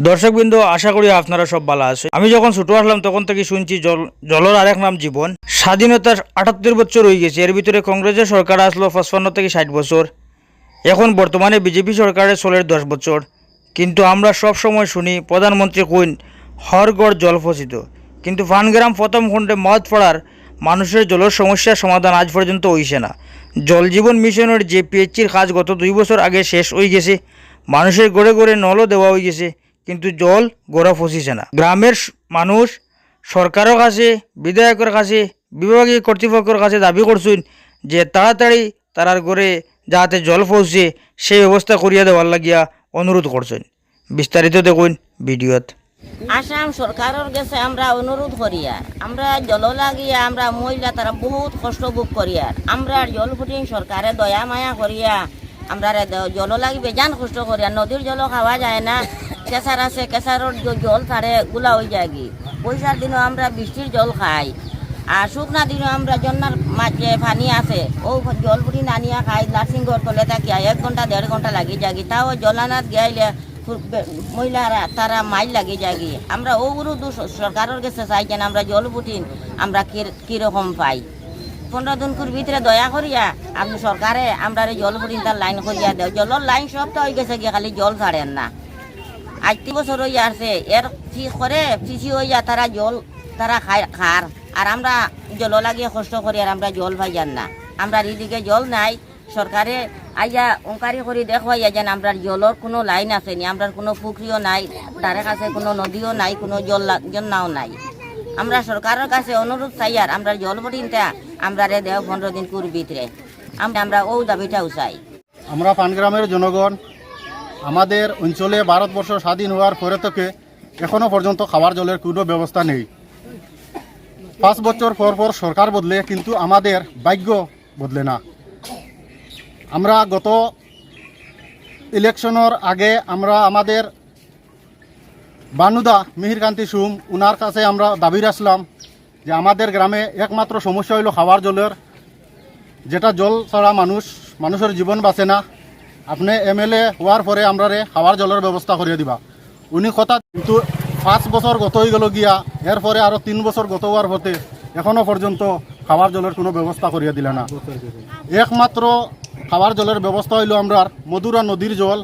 দর্শকবৃন্দ, আশা করি আপনারা সব ভালো আছে আমি যখন ছোট আসলাম, তখন থেকে শুনছি জল জলের আরেক নাম জীবন। স্বাধীনতার আটাত্তর বছর হয়ে গেছে। এর ভিতরে কংগ্রেসের সরকার আসলো পঁচপান্ন থেকে ষাট বছর। এখন বর্তমানে বিজেপি সরকারের চলের দশ বছর। কিন্তু আমরা সব সময় শুনি, প্রধানমন্ত্রী কুইন হর গড় জল ফসিত। কিন্তু ফানগ্রাম প্রথম খণ্ডে মদ পড়ার মানুষের জলের সমস্যার সমাধান আজ পর্যন্ত হইছে না। জল জীবন মিশনের যে পিএইচির কাজ গত দুই বছর আগে শেষ হয়ে গেছে। মানুষের গড়ে গড়ে নলও দেওয়া হয়ে গেছে। কিন্তু জল গোড়া ফসিছে না। গ্রামের মানুষ সরকারের কাছে বিধায়কের কাছে, বিভাগীয় কর্তৃপক্ষের কাছে দাবি করছেন যে তাড়াতাড়ি তারার ঘরে যাতে জল পৌঁছে সেই ব্যবস্থা করিয়া দেওয়ার লাগিয়া অনুরোধ করছেন বিস্তারিত দেখুন ভিডিওত আসাম সরকারের কাছে আমরা অনুরোধ করি আর আমরা জল লাগিয়া, আমরা মহিলা তারা বহুত কষ্ট ভোগ করি আর আমরা জল ফুটিং সরকারে দয়া মায়া করিয়া, আমরা জল লাগি বেজান কষ্ট করি আর নদীর জল খাওয়া যায় না। কেঁচার আছে কেঁচারর জ- জল ছাড়ে, গুলা হয়ে যায় কি? পয়সার দিনও আমরা বৃষ্টির জল খাই। আর শুকনা দিনও আমরা জন্নার মাঝে পানি আছে। ও জল ফুটি নানিয়া খাই, নার্সিংহর তলে থাকিয়া এক ঘণ্টা, দেড় ঘণ্টা লাগি যাগি তাও জলানাথ গিয়াইলে মহিলারা, তারা মাইল লাগে যাগি আমরা ও গুরু সরকারের কাছে চাইছেন আমরা জল ফুটিন আমরা কীরকম পাই। পনেরো দিন কুর ভিতরে দয়া করিয়া, আপনি সরকারে, আমরা জল ফুটিন তার লাইন করিয়া দেও। জলের লাইন সব তো হয়ে গেছে গিয়ে, খালি জল ছাড়েন না। আজ তিন বছর হয়ে আসছে এর কি করে পিছি হইয়া তারা জল তারা খায় খার আর আমরা জল লাগিয়ে কষ্ট করি আর আমরা জল পাইয়ান না। আমরা এদিকে জল নাই। সরকারে আইয়া অঙ্কারি করে দেখবাইয়া যেন আমরা জলের কোনো লাইন আছে নি আমরা কোনো পুকুরিও নাই তার কাছে কোনো নদীও নাই, কোনো জল জন্নাও নাই। আমরা সরকারের কাছে অনুরোধ চাই আর আমরা জল বটিনটা আমরা রে দেও পনেরো দিন কুর ভিতরে আমরা ও দাবিটাও চাই। আমরা পানগ্রামের জনগণ আমাদের অঞ্চলে ভারতবর্ষ স্বাধীন হওয়ার পরে থেকে এখনও পর্যন্ত খাবার জলের কোনো ব্যবস্থা নেই। পাঁচ বছর পর পর সরকার বদলে, কিন্তু আমাদের ভাগ্য বদলে না। আমরা গত ইলেকশনের আগে আমরা আমাদের বানুদা মিহিরকান্তি সুম, উনার কাছে আমরা দাবি রাখলাম যে আমাদের গ্রামে একমাত্র সমস্যা হইল খাবার জলের, যেটা জল ছাড়া মানুষ, মানুষের জীবন বাঁচে না। আপনি এমএলএ হওয়ার পরে আমরা খাওয়ার জলের ব্যবস্থা করিয়ে দিবা। উনি কথা কিন্তু পাঁচ বছর গত হয়ে গেল গিয়া এরপরে আরও তিন বছর গত হওয়ার হতে এখনও পর্যন্ত খাবার জলের কোনো ব্যবস্থা করিয়ে দিলে না। একমাত্র খাবার জলের ব্যবস্থা হইল আমরা মধুরা নদীর জল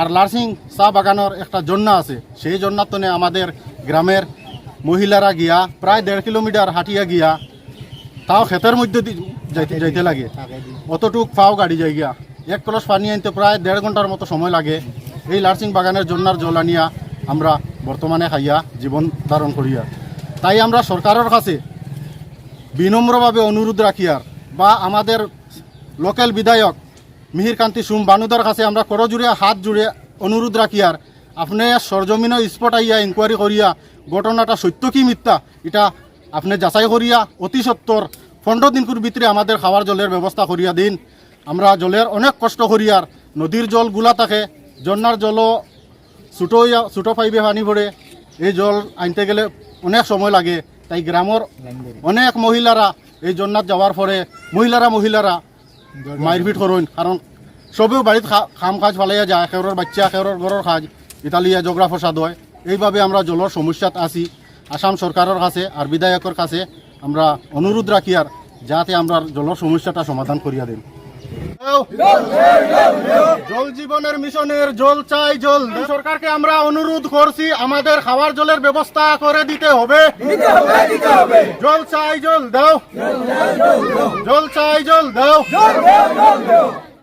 আর লার্সিং চা বাগানের একটা জন্না আছে। সেই জন্নাতনে আমাদের গ্রামের মহিলারা গিয়া, প্রায় দেড় কিলোমিটার হাঁটিয়া গিয়া, তাও ক্ষেতের মধ্যে যাইতে যাইতে লাগে। অতটুক পাও গাড়ি যাই গিয়া এক কলস পানি আনতে প্রায় দেড় ঘণ্টার মতো সময় লাগে। এই লার্সিং বাগানের জন্নার জল আনিয়া আমরা বর্তমানে খাইয়া জীবন ধারণ করিয়া। তাই আমরা সরকারের কাছে বিনম্রভাবে অনুরোধ রাখিয়ার বা আমাদের লোকাল বিধায়ক মিহিরকান্তি সুম বানুদার কাছে আমরা করজুড়ে হাত জুড়ে অনুরোধ রাখিয়ার আপনি সরজমিন স্পট আইয়া ইনকোয়ারি করিয়া ঘটনাটা সত্য কি মিথ্যা এটা আপনি যাচাই করিয়া অতি সত্তর পনেরো দিনকুর ভিতরে আমাদের খাওয়ার জলের ব্যবস্থা করিয়া দিন। আমরা জলের অনেক কষ্ট করি আর নদীর জলগুলা থাকে জন্নার জলও ছোটো ছোটো পাইবে পানি পড়ে এই জল আনতে গেলে অনেক সময় লাগে, তাই গ্রামের অনেক মহিলারা এই জন্নাত যাওয়ার পরে, মহিলারা মহিলারা মারপিট করুন, কারণ সবেও বাড়িত খা- খাম কাজ ফালাইয়া যায় খেউরের বাচ্চা খেউরের ঘরের কাজ ইতালিয়া জগরা ফসাদ হয়। এইভাবে আমরা জলের সমস্যাত আছি, আসাম সরকারের কাছে আর বিধায়কের কাছে আমরা অনুরোধ রাখি আর যাতে আমরা জলের সমস্যাটা সমাধান করিয়া দিন। জল জীবনের মিশনের জল চাই জল। সরকারকে আমরা অনুরোধ করছি আমাদের খাওয়ার জলের ব্যবস্থা করে দিতে হবে। জল চাই জল দাও। জল চাই জল দাও।